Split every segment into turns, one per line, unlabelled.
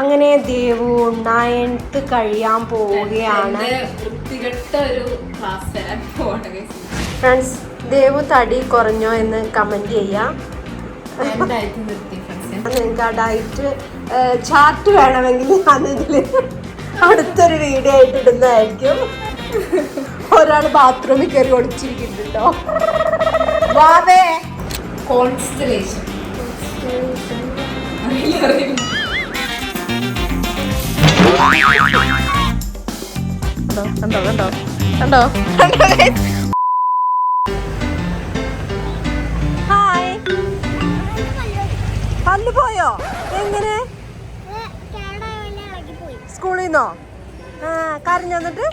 അങ്ങനെ ദേവു നയൻത്ത് കഴിയാൻ പോവുകയാണ്. ഫ്രണ്ട്സ് ദേവു തടി കുറഞ്ഞോ എന്ന് കമന്റ് ചെയ്യാം. നിങ്ങൾക്ക് ആ ഡയറ്റ് ചാർട്ട് വേണമെങ്കിൽ ഞാനിതിൽ അടുത്തൊരു വീഡിയോ ആയിട്ട് ഇടുന്നതായിരിക്കും. ഒരാൾ ബാത്റൂമിൽ കയറി ഒളിച്ചിരിക്കുന്നുണ്ടോ? വാവേ.
കോൺസ്റ്റലേഷൻ അറിയില്ല അറിയില്ല.
കണ്ടോ കണ്ടോ? കണ്ടോ? ഹായ്. പല്ല് പോയോ? എങ്ങനെ? സ്കൂളിൽ നിന്നോ? ആ കരഞ്ഞു വന്നിട്ട്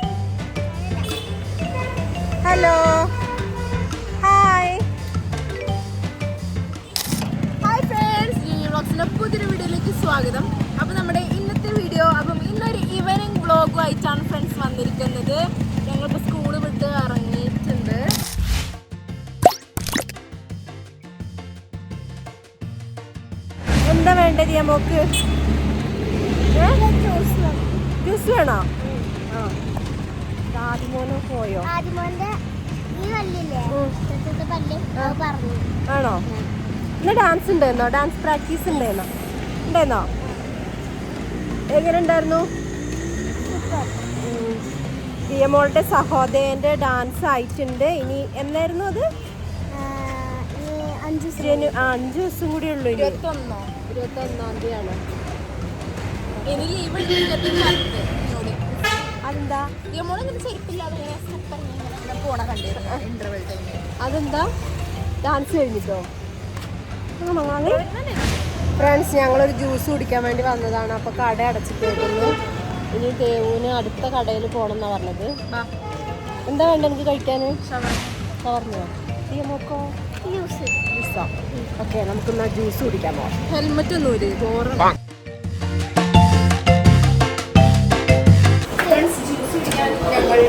ഹലോ. ഹായ്.
Hi friends. വ്ളോഗ്സിന്റെ പുതിയൊരു വീഡിയോയിലേക്ക് സ്വാഗതം. വ്ളോഗുമായിട്ടാണ് ഫ്രണ്ട്സ് വന്നിരിക്കുന്നത്. ഞങ്ങളിപ്പോൾ സ്കൂൾ വിട്ട് ഇറങ്ങിയിട്ടുണ്ട്.
എന്താ വേണ്ടത് ഞാൻ മോക്ക്? ജ്യൂസ് വേണോ? ആ. ആദ്യമോനും പോയോ?
ആദിമോന്റെ ഈ പല്ലില്ലേ?
ഉം.
ചെറുത്തെ പല്ല്. പറഞ്ഞു.
ആണോ? ഇന്ന് ഡാൻസ് ഉണ്ടായിരുന്നോ ഡാൻസ് പ്രാക്ടീസ് ഉണ്ടായിരുന്നോ ഉണ്ടായിരുന്നോ എങ്ങനെ ഉണ്ടായിരുന്നു? ദിയമോളുടെ സഹോദരന്റെ ഡാൻസ് ആയിട്ടുണ്ട്. ഇനി എന്നായിരുന്നു അത്?
അഞ്ച്
അഞ്ച് ദിവസം കൂടി ഉള്ളൂ
ഇരുപത്തൊന്നോ?
തീയതിയാണ്.
ഇനി ലീവ്
അതെന്താ? ഡാൻസ് കഴിഞ്ഞിട്ടോ? ഫ്രണ്ട്സ് ഞങ്ങളൊരു ജ്യൂസ് കുടിക്കാൻ വേണ്ടി വന്നതാണ്. അപ്പൊ കട അടച്ചിട്ടേക്കുന്നു. ഇനി ദേവുവിന് അടുത്ത കടയിൽ പോകണം എന്നാ പറഞ്ഞത് എന്താ വേണ്ട എനിക്ക് കഴിക്കാൻ? ഷവർമ്മയോ തീയമോക്കോ
ജ്യൂസ്.
ജ്യൂസോ? ഓക്കെ നമുക്കിന്നാ ജ്യൂസ് കുടിക്കാൻ പോകാം
ഹെൽമെറ്റ് ഒന്നും ഇല്ലേ? ഞങ്ങൾ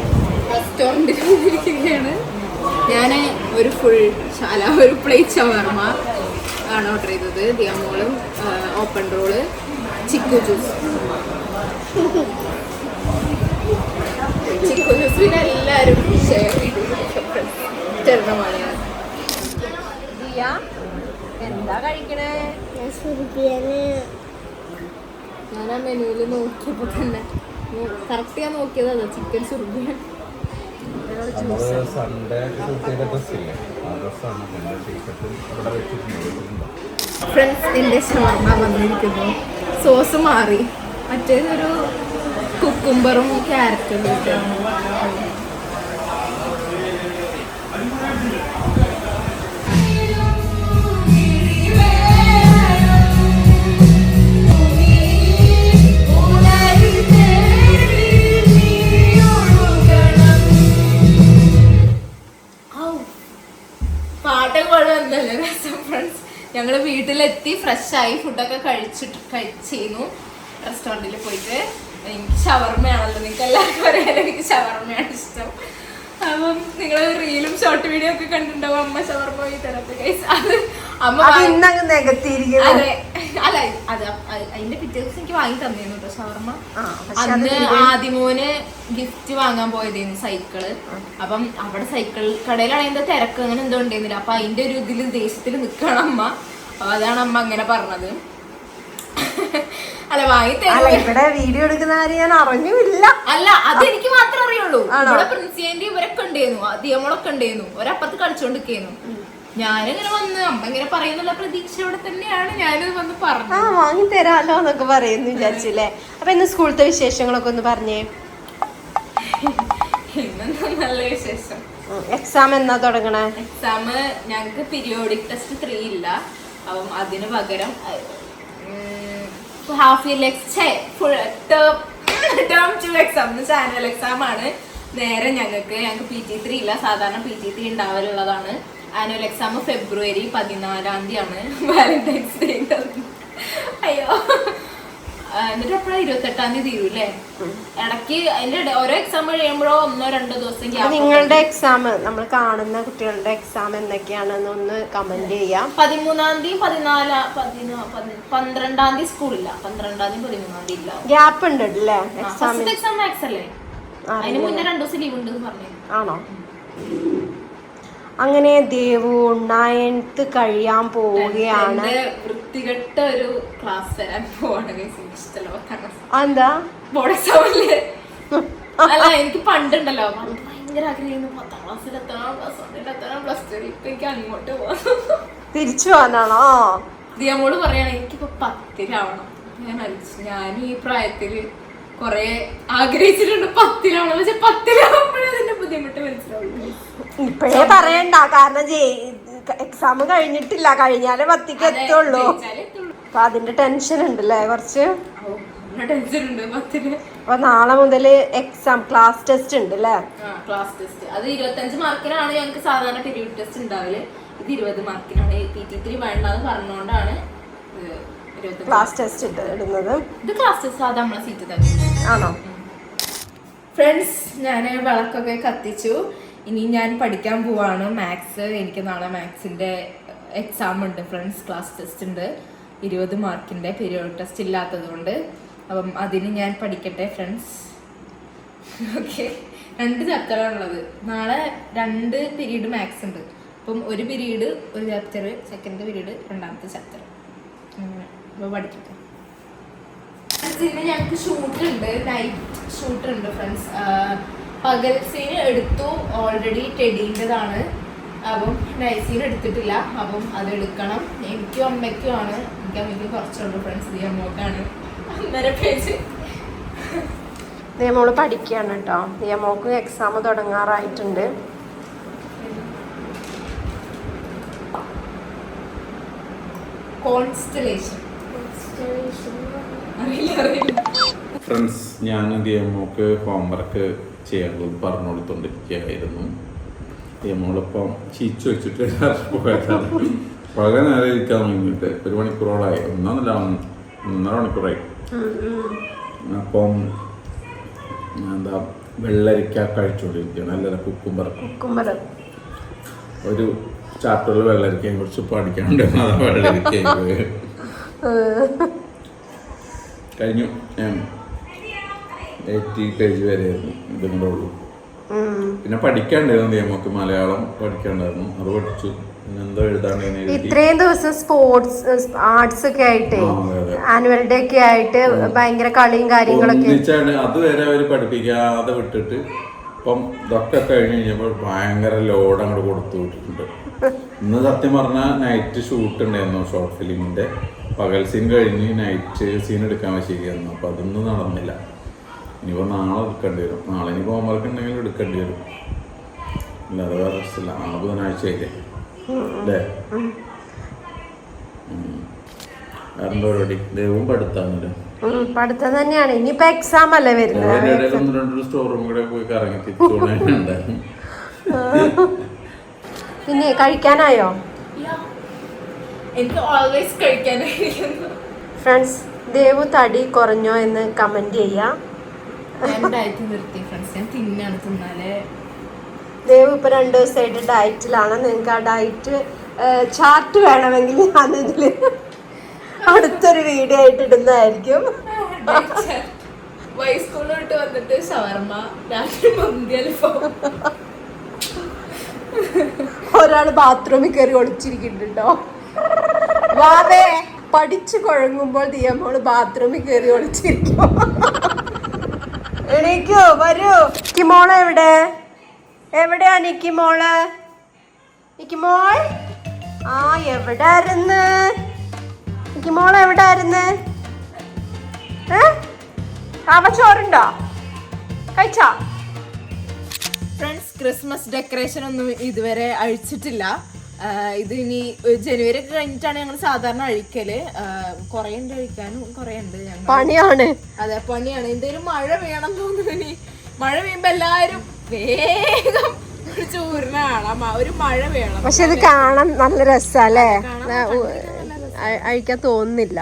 റെസ്റ്റോറന്റിൽ വന്നിരിക്കുകയാണ്. ഞാൻ ഒരു ഫുൾ ചാല ഒരു പ്ലേറ്റ് ഷവർമ ആണ് ഓർഡർ ചെയ്തത്. ദിയമോളും open roll chikoo juice chikoo എല്ലാവരും ഷെയർ എന്താ കഴിക്കണേ? ഞാൻ ആ മെനുവിൽ നോക്കിയപ്പോ തന്നെ. കറക്റ്റ് ഞാൻ നോക്കിയത് അതാ. ചിക്കൻ സുർബിയ
നമ്മൾ സൺഡേ ഷൂട്ട് ചെയ്ത ഡ്രസ്സില്ലേ ആ ഡ്രസ്സാണ് പിന്നെ ടീഷർട്ടും ഇവിടെ വെച്ചിട്ടുണ്ട്
ഫ്രണ്ട്സ് എന്റെ ഷവർമ്മ വന്നിരിക്കുന്നു. സോസ് മാറി. മറ്റേതൊരു കുക്കുംബറും ക്യാരറ്റും ഞങ്ങൾ വീട്ടിലെത്തി ഫ്രഷായി ഫുഡൊക്കെ കഴിച്ചിട്ട് കഴിച്ചിരുന്നു. റെസ്റ്റോറന്റിൽ പോയിട്ട്. എനിക്ക് ഷവർമ്മയാണല്ലോ നിങ്ങൾക്ക് എല്ലാവർക്കും അറിയാലോ എനിക്ക് ഷവർമ്മയാണ് ഇഷ്ടം. അപ്പം നിങ്ങൾ റീലും ഷോർട്ട് വീഡിയോ ഒക്കെ കണ്ടിട്ടുണ്ടാവും അമ്മ ഷവർമ്മ ഈ തരത്തിൽ അത് അമ്മ
അത്
അല്ല അത് അതിന്റെ പിറ്റേ ദിവസം എനിക്ക് വാങ്ങി തന്നിരുന്നു കേട്ടോ ഷവർമ്മ അന്ന്
ആദ്യമോന്
ആദിമോന് ഗിഫ്റ്റ് വാങ്ങാൻ പോയതായിരുന്നു സൈക്കിൾ. അപ്പം അവിടെ സൈക്കിൾ കടയിലാണ് അതിന്റെ തിരക്ക്? അങ്ങനെ എന്തോ ഉണ്ടായിരുന്നില്ല അപ്പൊ അതിന്റെ ഒരു ഇതിൽ ദേശത്തിൽ നിൽക്കണം അമ്മ. അപ്പൊ അതാണ് അമ്മ അങ്ങനെ പറഞ്ഞത്. അല്ല വാങ്ങി
ഇവിടെ വീഡിയോ എടുക്കുന്ന കാര്യം ഞാൻ അറിഞ്ഞില്ല
അല്ല അത് എനിക്ക് മാത്രമേ അറിയുള്ളൂ? ഇവിടെ പ്രിൻസിയന്റെ ഇവരൊക്കെ ഉണ്ടായിരുന്നു ദിയമോളൊക്കെ ഉണ്ടായിരുന്നു ഒരപ്പുറത്ത് കളിച്ചോണ്ടിരിക്കുന്നു ഞാനിങ്ങനെ വന്ന് അമ്മ ഇങ്ങനെ പറയുന്നുള്ള പ്രതീക്ഷയോടെ തന്നെയാണ്. ഞാനിത് വന്ന്
ആ
പറഞ്ഞത്
വാങ്ങി തരാലോ എന്നൊക്കെ പറയുന്നു വിചാരിച്ചില്ലേ? അപ്പൊ ഇന്ന് സ്കൂളത്തെ വിശേഷങ്ങളൊക്കെ ഒന്ന് പറഞ്ഞേ.
നല്ല വിശേഷം?
എക്സാം എന്നാ തുടങ്ങണേ?
എക്സാം ഞങ്ങൾക്ക് പീരിയോഡിക് ടെസ്റ്റ് ത്രീ ഇല്ല. അപ്പം അതിന് പകരം half year full term term to exam channel exam ആണ്. നേരെ ഞങ്ങൾക്ക് ഞങ്ങൾക്ക് പി ജി ത്രീ ഇല്ല. സാധാരണ പി ജി ത്രീ ഉണ്ടാവലുള്ളതാണ്. ആനുവൽ എക്സാം ഫെബ്രുവരി പതിനാലാം തീയതി ആണ് വാലന്റൈൻസ് ഡേ അയ്യോ. എന്നിട്ട് എപ്പോഴാ ഇരുപത്തെട്ടാം തീയതി തീരും അല്ലേ ഇടയ്ക്ക് അതിന്റെ ഓരോ എക്സാം കഴിയുമ്പോഴോ ഒന്നോ രണ്ടോ ദിവസം
നിങ്ങളുടെ എക്സാം നമ്മൾ കാണുന്ന കുട്ടികളുടെ എക്സാം എന്തൊക്കെയാണെന്ന് ഒന്ന് കമന്റ് ചെയ്യാം.
പതിമൂന്നാം തീയതി പതിനാലാ പതിനാ പതി- പന്ത്രണ്ടാം തീയതി സ്കൂളില്ല പന്ത്രണ്ടാം തീയതി പതിമൂന്നാം തീയതി ഇല്ല.
ഗ്യാപ്പ് ഉണ്ട് അല്ലേ
എക്സാം മാത്സ് അല്ലേ? അതിന് മുന്നേ രണ്ടു ദിവസം ലീവ് ഉണ്ട് പറഞ്ഞു
ആണോ? അങ്ങനെ ദേവു നയൻത്ത് കഴിയാൻ പോവുകയാണ്.
വൃത്തികെട്ട ഒരു ക്ലാസ് തരാൻ പോവാണ്
എന്താ
ബോർഡ് എക്സാം അല്ല എനിക്ക് പണ്ടുണ്ടല്ലോ. പണ്ട് ഭയങ്കര ആഗ്രഹിക്കുന്നു പത്താം ക്ലാസ്സിൽ എത്തണം പ്ലസ് വണ്ണിൽ എത്തണം പ്ലസ് ടു ഇപ്പൊ എനിക്ക് അങ്ങോട്ട് പോകാം
തിരിച്ചു പോകാനാണോ?
ദിയമോൾ പറയാണ് എനിക്കിപ്പോ പത്തിലാവണം. ഞാൻ ഞാൻ ഈ പ്രായത്തിൽ കൊറേ ആഗ്രഹിച്ചിട്ടുണ്ട് പത്തിലാവണം. പക്ഷെ പത്തിലാവുമ്പോഴേ അതിന്റെ ബുദ്ധിമുട്ട് മനസ്സിലാവുള്ളൂ.
ഇപ്പഴേ പറയണ്ട കാരണം എക്സാം കഴിഞ്ഞിട്ടില്ല കഴിഞ്ഞാലേ പത്തിക്ക് എത്തുള്ളൂ. അപ്പൊ അതിന്റെ ടെൻഷൻ ഉണ്ടല്ലേ കുറച്ച്? അപ്പൊ നാളെ മുതൽ എക്സാം ക്ലാസ് ടെസ്റ്റ് ഉണ്ട് അല്ലേ
ക്ലാസ് ടെസ്റ്റ് അത് ഇരുപത്തഞ്ച് മാർക്കിനാണ് ഞങ്ങൾക്ക് സാധാരണ പീരീഡ് ടെസ്റ്റ് ഉണ്ടാവൽ. ഇത് ഇരുപത് മാർക്കിനാണ്. പി ടി ത്രീ വേണ്ടെന്ന് പറഞ്ഞുകൊണ്ടാണ്
ക്ലാസ് ടെസ്റ്റ് ഇടുന്നത്.
ഇത് ക്ലാസ് ടെസ്റ്റ് സാധാ നമ്മളെ സീറ്റ് തന്നെ.
ആണോ?
ഫ്രണ്ട്സ് ഞാൻ വിളക്കൊക്കെ കത്തിച്ചു. ഇനി ഞാൻ പഠിക്കാൻ പോവാണ്. മാത്സ് എനിക്ക് നാളെ മാത്സിന്റെ എക്സാം ഉണ്ട്. ഫ്രണ്ട്സ് ക്ലാസ് ടെസ്റ്റ് ഉണ്ട്. ഇരുപത് മാർക്കിന്റെ പീരിയോഡ് ടെസ്റ്റ് ഇല്ലാത്തത് കൊണ്ട് അപ്പം അതിന് ഞാൻ പഠിക്കട്ടെ ഫ്രണ്ട്സ് ഓക്കെ രണ്ട് ചാപ്റ്ററാണുള്ളത് നാളെ രണ്ട് പീരീഡ് മാത്സ് ഉണ്ട്. അപ്പം ഒരു പീരീഡ് ഒരു ചാപ്റ്റർ സെക്കൻഡ് പീരീഡ് രണ്ടാമത്തെ ചാപ്റ്റർ അപ്പോൾ പഠിക്കട്ടെ. സീന് ഞങ്ങൾക്ക് ഷൂട്ട് ഉണ്ട്. നൈറ്റ് ഷൂട്ട് ഉണ്ട് ഫ്രണ്ട്സ് പകൽ സീൻ എടുത്തു. ഓൾറെഡി ടെഡീന്റെതാണ്. അപ്പം നൈറ്റ് സീൻ എടുത്തിട്ടില്ല. അപ്പം അത് എടുക്കണം. എനിക്കും അമ്മയ്ക്കും ആണ്. എനിക്ക് അമ്മയ്ക്ക് കുറച്ചുള്ളൂ ഫ്രണ്ട്സ് ഈ അമ്മക്കാണ് അന്നേരം പേജ്
നിയമോൾ പഠിക്കുകയാണ് കേട്ടോ. നിയമോക്ക് എക്സാം തുടങ്ങാറായിട്ടുണ്ട്.
കോൺസ്റ്റലേഷൻ
ഫ്രണ്ട്സ് ഞാൻ നിയമോക്ക് ഹോംവർക്ക് ചെയ്യാനുള്ളത് പറഞ്ഞു കൊടുത്തോണ്ടിരിക്കുകയായിരുന്നു നമ്മളിപ്പം ചീച്ചു വെച്ചിട്ട് പോയതാണ്. വളരെ നേരം ഇരിക്കാൻ വേണ്ടിയിട്ട് ഒരു മണിക്കൂറോളായി. ഒന്നൊന്നല്ല ഒന്നര മണിക്കൂറായി. അപ്പം എന്താ വെള്ളരിക്ക കഴിച്ചുകൊണ്ടിരിക്കുകയാണ് നല്ല കുക്കുംബർ.
കുമ്മരം
ഒരു ചാപ്റ്ററിൽ വെള്ളരിക്കയെ കുറിച്ച് പഠിക്കാണ്ട് വെള്ളരിക്ക കഴിഞ്ഞു. എയ്റ്റി പേജ് വരെ ഇതിന്റെ ഉള്ളൂ പിന്നെ പഠിക്കാണ്ടായിരുന്നു നമുക്ക് മലയാളം പഠിക്കാണ്ടായിരുന്നു. അത് പഠിച്ചു.
ഇത്രയും ദിവസം സ്പോർട്സ് ആർട്സ് ഒക്കെ ആയിട്ട്. ആനുവൽ ഡേ ഒക്കെ ആയിട്ട് ഭയങ്കര കളിയും കാര്യങ്ങളൊക്കെ.
അതുവരെ അവർ പഠിപ്പിക്കാതെ വിട്ടിട്ട് ഇപ്പം ഇതൊക്കെ കഴിഞ്ഞ് കഴിഞ്ഞപ്പോൾ ഭയങ്കര ലോഡ് അങ്ങോട്ട് കൊടുത്തു വിട്ടിട്ടുണ്ട്. ഇന്ന് സത്യം പറഞ്ഞാൽ നൈറ്റ് ഷൂട്ട് ഉണ്ടായിരുന്നു ഷോർട്ട് ഫിലിമിന്റെ പകൽ സീൻ കഴിഞ്ഞ് നൈറ്റ് സീൻ എടുക്കാൻ വെച്ചിരിക്കുന്നു. അപ്പൊ അതൊന്നും നടന്നില്ല. ഇനിയിപ്പോൾ നാളെ എടുക്കേണ്ടി വരും. നാളെ ഇനി ഹോംവർക്ക് ഉണ്ടെങ്കിൽ എടുക്കേണ്ടി വരും. ഇല്ലാതെ വേറെ രസമില്ല നാളെ ബുധനാഴ്ചയില്ലേ? അല്ലേ? ഉം. വേറെ എന്തോ പരിപാടി? ദൈവവും പഠിത്താണല്ലോ
പഠിത്തം തന്നെയാണ്. ഇനിയിപ്പോ എക്സാം അല്ലേ വരുന്നത്?
സ്റ്റോർ റൂം കൂടെ പോയി കറങ്ങി
പിന്നെ കഴിക്കാനായോ?
Yeah. എനിക്ക് ഓൾവേസ് കഴിക്കാനായിരിക്കുന്നു.
ഫ്രണ്ട്സ് ദേവു തടി കുറഞ്ഞോ എന്ന് കമന്റ് ചെയ്യാം.
ഞാൻ നിർത്തി ഫ്രണ്ട്സ് ഞാൻ തിന്നാണ് തിന്നാലേ.
ദേവ് ഇപ്പൊ രണ്ടു ദിവസമായിട്ട് ഡയറ്റിലാണ് നിങ്ങൾക്ക് ആ ഡയറ്റ് ചാർട്ട് വേണമെങ്കിൽ ഞാൻ ഇതിൽ അടുത്തൊരു വീഡിയോ ആയിട്ട് ഇടുന്നതായിരിക്കും.
വൈ വന്നിട്ട് ഷവർമ്മ രാത്രി മന്തി അൽഫാം
ഒരാൾ ബാത്റൂമിൽ കയറി ഒളിച്ചിരിക്കുന്നുണ്ടോ വാവേ പഠിച്ചു കുഴങ്ങുമ്പോൾ ദിയമോൾ ബാത്റൂമിൽ കയറി ഒളിച്ചിരിക്കും. എണീക്കോ വരൂ. നിക്കിമോൾ എവിടെ? എവിടെയാ നിക്കിമോൾ? നിക്കിമോൾ? ആ എവിടായിരുന്നു? നിക്കിമോൾ എവിടായിരുന്നു? ഏ? അവ ചോറുണ്ടോ? കഴിച്ചോ?
ഫ്രണ്ട്സ് ക്രിസ്മസ് ഡെക്കറേഷൻ ഒന്നും ഇതുവരെ അഴിച്ചിട്ടില്ല. ഇത് ഇനി ജനുവരി ഒക്കെ കഴിഞ്ഞിട്ടാണ് ഞങ്ങൾ സാധാരണ അഴിക്കൽ കുറെ ഉണ്ട് അഴിക്കാനും കുറെ ഉണ്ട്
പണിയാണ്.
അതെ പണിയാണ്. എന്തേലും മഴ വേണം തോന്നുന്നു ഇനി. മഴ പെയ്യുമ്പോ എല്ലാരും വേഗം ഒരു കാണാം. ഒരു മഴ വേണം.
പക്ഷെ ഇത് കാണാൻ നല്ല രസല്ലേ? അഴിക്കാൻ തോന്നുന്നില്ല.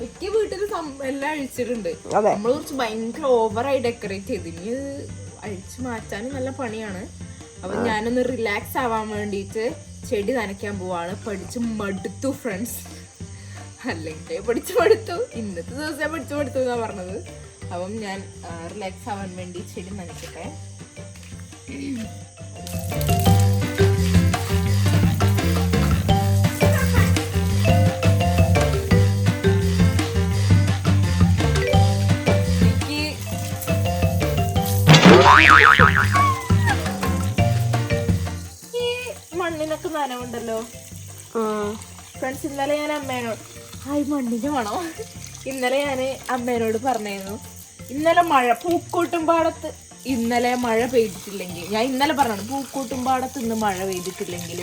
മിക്ക വീട്ടിലും എല്ലാം അഴിച്ചിട്ടുണ്ട്.
അതെ.
നമ്മൾ കുറച്ച് ഭയങ്കര ഓവറായി ഡെക്കറേറ്റ് ചെയ്ത്. ഇനി അഴിച്ചു മാറ്റാനും നല്ല പണിയാണ്. അപ്പൊ ഞാനൊന്ന് റിലാക്സ് ആവാൻ വേണ്ടിയിട്ട് ചെടി നനയ്ക്കാൻ പോവാണ്. പഠിച്ച് മടുത്തു ഫ്രണ്ട്സ് അല്ലെങ്കിൽ പഠിച്ചു മടുത്തു. ഇന്നത്തെ ദിവസം പഠിച്ചു മടുത്തു എന്നാ പറഞ്ഞത്. അപ്പം ഞാൻ റിലാക്സ് ആവാൻ വേണ്ടി ചെടി നനയ്ക്കട്ടെ. ഫ്രണ്ട്സ് ഇന്നലെ ഞാൻ അമ്മേനോട് ഹായ് മണ്ണിന് വേണോ? ഇന്നലെ ഞാൻ അമ്മേനോട് പറഞ്ഞായിരുന്നു ഇന്നലെ മഴ പൂക്കൂട്ടും പാടത്ത് ഇന്നലെ മഴ പെയ്തിട്ടില്ലെങ്കിൽ ഞാൻ ഇന്നലെ പറഞ്ഞു പൂക്കൂട്ടും പാടത്ത് ഇന്ന് മഴ പെയ്തിട്ടില്ലെങ്കിൽ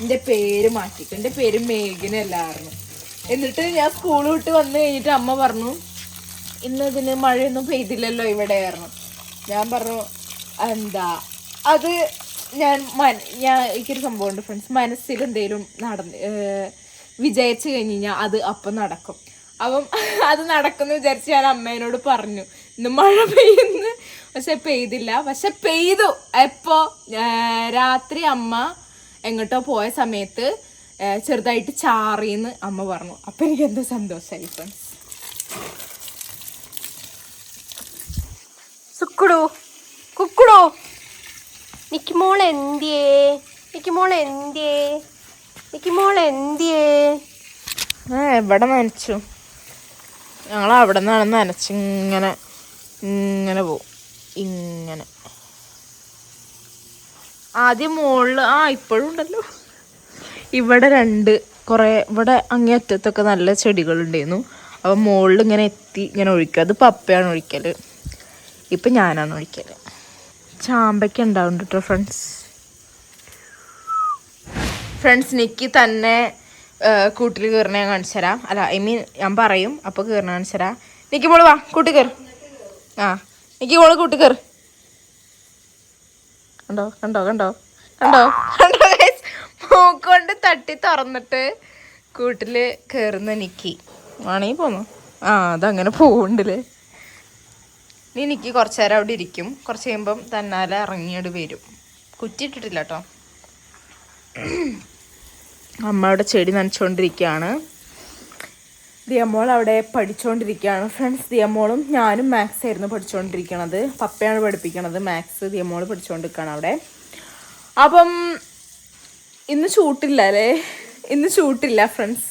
എന്റെ പേര് മാറ്റിക്കും. എന്റെ പേര് മേഘനല്ലായിരുന്നു എന്നിട്ട് ഞാൻ സ്കൂൾ വിട്ട് വന്ന് കഴിഞ്ഞിട്ട് അമ്മ പറഞ്ഞു ഇന്ന് ഇതിന് മഴയൊന്നും പെയ്തില്ലല്ലോ ഇവിടെ ആയിരുന്നു ഞാൻ പറഞ്ഞു എന്താ? അത് ഞാൻ ഞാൻ എനിക്കൊരു സംഭവമുണ്ട് ഫ്രണ്ട്സ് മനസ്സിൽ എന്തെങ്കിലും നടന്ന് വിജയിച്ചു കഴിഞ്ഞ് കഴിഞ്ഞാൽ അത് അപ്പം നടക്കും. അപ്പം അത് നടക്കുന്നു വിചാരിച്ച് ഞാൻ അമ്മേനോട് പറഞ്ഞു. ഇന്ന് മഴ പെയ്യുന്നു. പക്ഷെ പെയ്തില്ല. പക്ഷെ പെയ്തു. എപ്പോ? രാത്രി അമ്മ എങ്ങോട്ടോ പോയ സമയത്ത് ചെറുതായിട്ട് ചാറിയെന്ന് അമ്മ പറഞ്ഞു. അപ്പം എനിക്ക് എന്തോ സന്തോഷമായി ഫ്രണ്ട്സ്
സുക്കുടു. മോൾ എന്തിയേ എനിക്ക് മോൾ എന്തിയേ എനിക്ക് മോൾ എന്തിയേ
ആ എവിടെ നനച്ചു? ഞങ്ങൾ അവിടെ നിന്നാണ് നനച്ച് ഇങ്ങനെ ഇങ്ങനെ പോവും. ഇങ്ങനെ. ആദ്യം മുകളിൽ ആ ഇപ്പോഴും ഉണ്ടല്ലോ. ഇവിടെ രണ്ട് കുറേ ഇവിടെ അങ്ങേ അറ്റത്തൊക്കെ നല്ല ചെടികളുണ്ടായിരുന്നു. അപ്പോൾ മുകളിൽ ഇങ്ങനെ എത്തി ഇങ്ങനെ ഒഴിക്കുക. അത് പപ്പയാണ് ഒഴിക്കൽ ഇപ്പം ഞാനാണ് ഒഴിക്കൽ ചാമ്പയ്ക്ക ഉണ്ടാവും കേട്ടോ ഫ്രണ്ട്സ് ഫ്രണ്ട്സ് നിക്കി തന്നെ കൂട്ടിൽ കയറണ ഞാൻ കാണിച്ചു തരാം. അല്ല ഐ മീൻ ഞാൻ പറയും അപ്പോൾ കയറണ കാണിച്ചു തരാം. നിക്ക് മോൾ വാ കൂട്ടി കയറും. ആ നിക്ക് മോൾ കൂട്ടി കയറ്. കണ്ടോ കണ്ടോ കണ്ടോ? കണ്ടോ? കണ്ടോ? മൂക്കൊണ്ട് തട്ടി തുറന്നിട്ട് കൂട്ടിൽ കയറുന്ന നിക്കി. ആണെങ്കിൽ പോന്നു? ആ അതങ്ങനെ പോവുണ്ടല്ലേ എനിക്ക് കുറച്ചു നേരം അവിടെ ഇരിക്കും. കുറച്ച് കഴിയുമ്പം തന്നാലെ ഇറങ്ങിയോട് വരും. കുറ്റിയിട്ടിട്ടില്ല കേട്ടോ അവിടെ ചെടി നനച്ചുകൊണ്ടിരിക്കുകയാണ് ദിയമോൾ അവിടെ പഠിച്ചുകൊണ്ടിരിക്കുകയാണ് ഫ്രണ്ട്സ് ദിയമോളും ഞാനും മാത്സ് ആയിരുന്നു പഠിച്ചുകൊണ്ടിരിക്കണത് പപ്പയാണ് പഠിപ്പിക്കണത്. മാത്സ് ദിയമോൾ പഠിച്ചുകൊണ്ടിരിക്കുകയാണ് അവിടെ. അപ്പം ഇന്ന് ചൂട്ടില്ല അല്ലേ? ഇന്ന് ചൂട്ടില്ല ഫ്രണ്ട്സ്.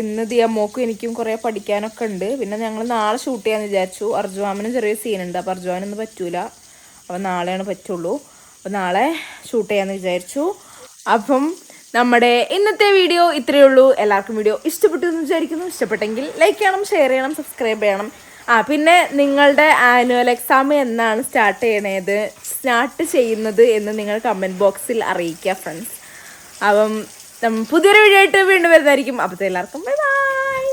ഇന്ന് ദിയമ്മോക്കും എനിക്കും കുറേ പഠിക്കാനൊക്കെ ഉണ്ട്. പിന്നെ ഞങ്ങൾ നാളെ ഷൂട്ട് ചെയ്യാൻ വിചാരിച്ചു. അർജുവാമിനും ചെറിയ സീനുണ്ട് അപ്പോൾ അർജുവാനൊന്നും പറ്റൂല. അപ്പം നാളെയാണ് പറ്റുള്ളൂ. അപ്പം നാളെ ഷൂട്ട് ചെയ്യാമെന്ന് വിചാരിച്ചു. അപ്പം നമ്മുടെ ഇന്നത്തെ വീഡിയോ ഇത്രയേ ഉള്ളൂ. എല്ലാവർക്കും വീഡിയോ ഇഷ്ടപ്പെട്ടു എന്ന് വിചാരിക്കുന്നു. ഇഷ്ടപ്പെട്ടെങ്കിൽ ലൈക്ക് ചെയ്യണം ഷെയർ ചെയ്യണം സബ്സ്ക്രൈബ് ചെയ്യണം. ആ പിന്നെ നിങ്ങളുടെ ആനുവൽ എക്സാം എന്നാണ് സ്റ്റാർട്ട് ചെയ്യണത്? സ്റ്റാർട്ട് ചെയ്യുന്നത് എന്ന് നിങ്ങൾ കമന്റ് ബോക്സിൽ അറിയിക്കുക ഫ്രണ്ട്സ് അപ്പം പുതിയൊരു വീഡിയോ ആയിട്ട് വീണ്ടും വരുന്നതായിരിക്കും. അപ്പോഴത്തെ എല്ലാവർക്കും ബൈ ബൈ